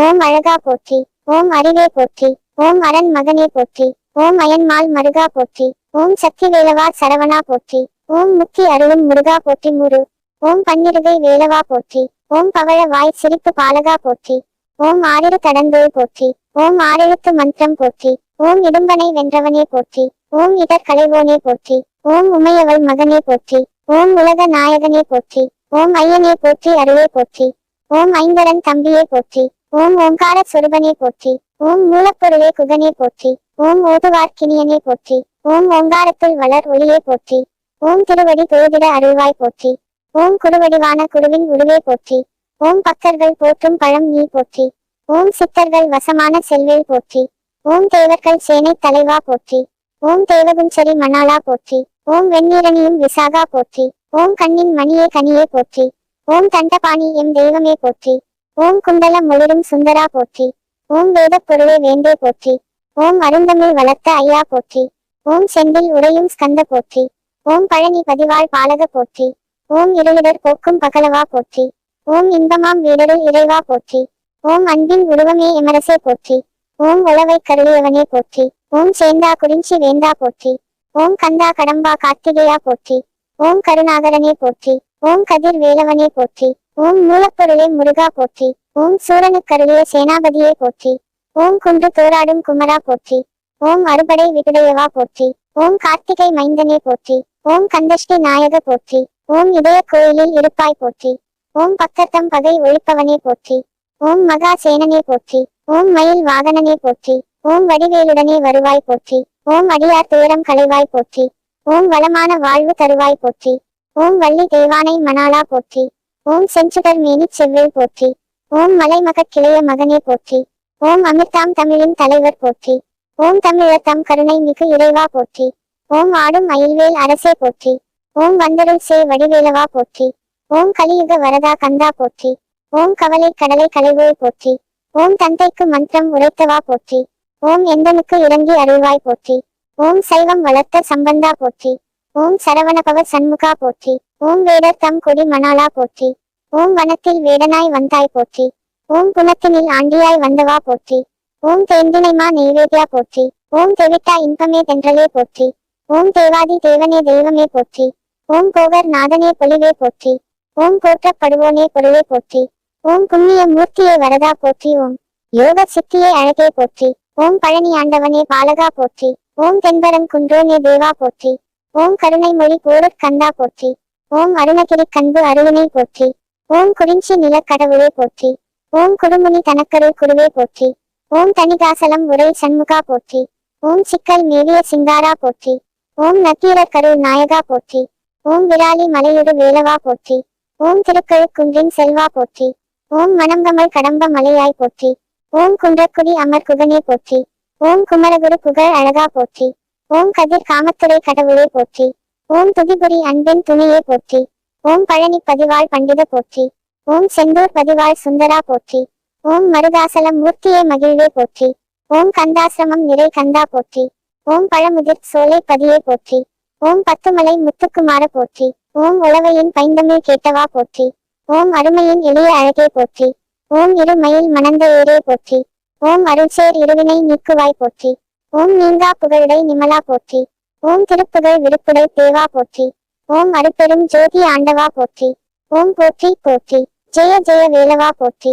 ஓம் அழகா போற்றி ஓம் அறிவே போற்றி ஓம் அரண் மகனே போற்றி ஓம் அயன்மால் மருகா போற்றி ஓம் சக்தி வேலவா சரவணா போற்றி ஓம் முக்தி அருளும் முருகா போற்றி முரு ஓம் பன்னிருகை வேலவா போற்றி ஓம் பவழ வாய் சிரிப்பு பாலகா போற்றி ஓம் ஆறிரு தடந்தோள் போற்றி ஓம் ஆறெழுத்து மந்திரம் போற்றி ஓம் இடும்பனை வென்றவனே போற்றி ஓம் இடர் கலைவோனே போற்றி ஓம் உமையவள் மகனே போற்றி ஓம் உலக நாயகனே போற்றி ஓம் ஐயனே போற்றி அருளே போற்றி ஓம் ஐங்கரன் தம்பியே போற்றி ஓம் ஓங்கார சொருபனே போற்றி ஓம் மூலப்பொருளே குகனே போற்றி ஓம் ஓதுவார்க்கினியனே போற்றி ஓம் ஓங்காரத்தில் வளர் ஒளியே போற்றி ஓம் திருவடி தொழுதிட அருள்வாய் போற்றி ஓம் குருவடிவான குருவின் உருவே போற்றி ஓம் பக்தர்கள் போற்றும் பழம் நீ போற்றி ஓம் சித்தர்கள் வசமான செல்வேல் போற்றி ஓம் தேவர்கள் சேனை தலைவா போற்றி ஓம் தேவகுஞ்சரி மணாலா போற்றி ஓம் வெண்ணீரணியும் விசாகா போற்றி ஓம் கண்ணின் மணியே கனியே போற்றி ஓம் தண்டபாணி எம் தெய்வமே போற்றி ஓம் குண்டலம் ஒளிரும் சுந்தரா போற்றி ஓம் வேதப் பொருளே வேண்டே போற்றி ஓம் அருந்தமிழ் வளர்த்த ஐயா போற்றி ஓம் செந்தில் உறையும் ஸ்கந்த போற்றி ஓம் பழனி பதிவாள் பாலக போற்றி ஓம் இருளிடர் போக்கும் பகலவா போற்றி ஓம் இன்பமாம் வீடருள் இறைவா போற்றி ஓம் அன்பின் உருவமே எமரசே போற்றி ஓம் உளவை கருளியவனே போற்றி ஓம் சேந்தா குறிஞ்சி வேந்தா போற்றி ஓம் கந்தா கடம்பா கார்த்திகேயா போற்றி ஓம் கருணாகரனே போற்றி ஓம் கதிர் வேலவனே போற்றி ஓம் மூலப்பொருளே முருகா போற்றி ஓம் சூரனுக்கருளிய சேனாபதியே போற்றி ஓம் குன்று தோராடும் குமரா போற்றி ஓம் அறுபடை விகுடையவா போற்றி ஓம் கார்த்திகை மைந்தனே போற்றி ஓம் கந்தஷ்டி நாயக போற்றி ஓம் இதய கோயிலில் இருப்பாய் போற்றி ஓம் பக்கத்தம் பகை ஒழிப்பவனே போற்றி ஓம் மகா சேனனே போற்றி ஓம் மயில் வாகனனே போற்றி ஓம் வடிவேலுடனே வருவாய் போற்றி ஓம் அடியார் துயரம் களைவாய் போற்றி ஓம் வளமான வாழ்வு தருவாய் போற்றி ஓம் வள்ளி தேவானை மணாலா போற்றி ஓம் செஞ்சுடர் மேனி செவ்வேல் போற்றி ஓம் மலைமகட் கிளைய மகனே போற்றி ஓம் அமிர்தாம் தமிழின் தலைவர் போற்றி ஓம் தமிழர் தம் கருணை மிகு இறைவா போற்றி ஓம் ஆடும் மயில்வேல் அரசே போற்றி ஓம் வந்தருள் சே வடிவேலவா போற்றி ஓம் கலியுக வரதா கந்தா போற்றி ஓம் கவலை கடலை கலைவோய் போற்றி ஓம் தந்தைக்கு மந்திரம் உரைத்தவா போற்றி ஓம் எந்தனுக்கு இறங்கி அருள்வாய் போற்றி ஓம் சைவம் வளர்த்த சம்பந்தா போற்றி ஓம் சரவணபவ சண்முகா போற்றி ஓம் வேடர் தம் கொடி மணாலா போற்றி ஓம் வனத்தில் வேடனாய் வந்தாய் போற்றி ஓம் குணத்தினில் ஆண்டியாய் வந்தவா போற்றி ஓம் தேந்தினைமா நெய்வேத்யா போற்றி ஓம் தெவிட்டா இன்பமே தென்றலே போற்றி ஓம் தேவாதி தேவனே தெய்வமே போற்றி ஓம் கோவர் நாதனே பொலிவே போற்றி ஓம் போற்றப்படுவோனே பொருளே போற்றி ஓம் புண்ணிய மூர்த்தியே வரதா போற்றி ஓம் யோக சித்தியே அழகே போற்றி ஓம் பழனி ஆண்டவனே பாலகா போற்றி ஓம் தென்பரம் குன்றோனே தேவா போற்றி ஓம் கருணை மொழி போரற் கந்தா போற்றி ஓம் அருணகிரி கண்பு அருளினை போற்றி ஓம் குறிஞ்சி நிலக்கடவுளே போற்றி ஓம் குடுமுனி தனக்கருள் குருவே போற்றி ஓம் தனிகாசலம் உரை சண்முகா போற்றி ஓம் சிக்கல் மேவிய சிங்காரா போற்றி ஓம் நக்கீரர் கருள் நாயகா போற்றி ஓம் விராலி மலையுடு வேலவா போற்றி ஓம் திருக்கழுக்குன்றின் செல்வா போற்றி ஓம் மணங்கமல் கடம்ப மலையாய் போற்றி ஓம் குன்றக்குடி அமர் குகனே போற்றி ஓம் குமரகுரு புகழ் அழகா போற்றி ஓம் கதிர் காமத்துறை கடவுளே போற்றி ஓம் துதிபுரி அன்பின் துணையே போற்றி ஓம் பழனி பதிவாள் பண்டித போற்றி ஓம் செந்தூர் பதிவாள் சுந்தரா போற்றி ஓம் மருதாசலம் மூர்த்தியே மகிழ்வே போற்றி ஓம் கந்தாசிரமம் நிறை கந்தா போற்றி ஓம் பழமுதிர் சோலை பதியே போற்றி ஓம் பத்துமலை முத்துக்குமார போற்றி ஓம் உழவையின் பைந்தமிழ் கேட்டவா போற்றி ஓம் அருமையின் எளிய அழகே போற்றி ஓம் இருமயில் மணந்த ஏரே போற்றி ஓம் அருள்சேர் இருவினை நீக்குவாய் போற்றி ஓம் நீங்கா புகழுடை நிமலா போற்றி. ஓம் திருப்புகழ் விருப்புடை தேவா போற்றி. ஓம் அருப்பெரும் ஜோதி ஆண்டவா போற்றி. ஓம் போற்றி போற்றி. ஜெய ஜெய வேலவா போற்றி.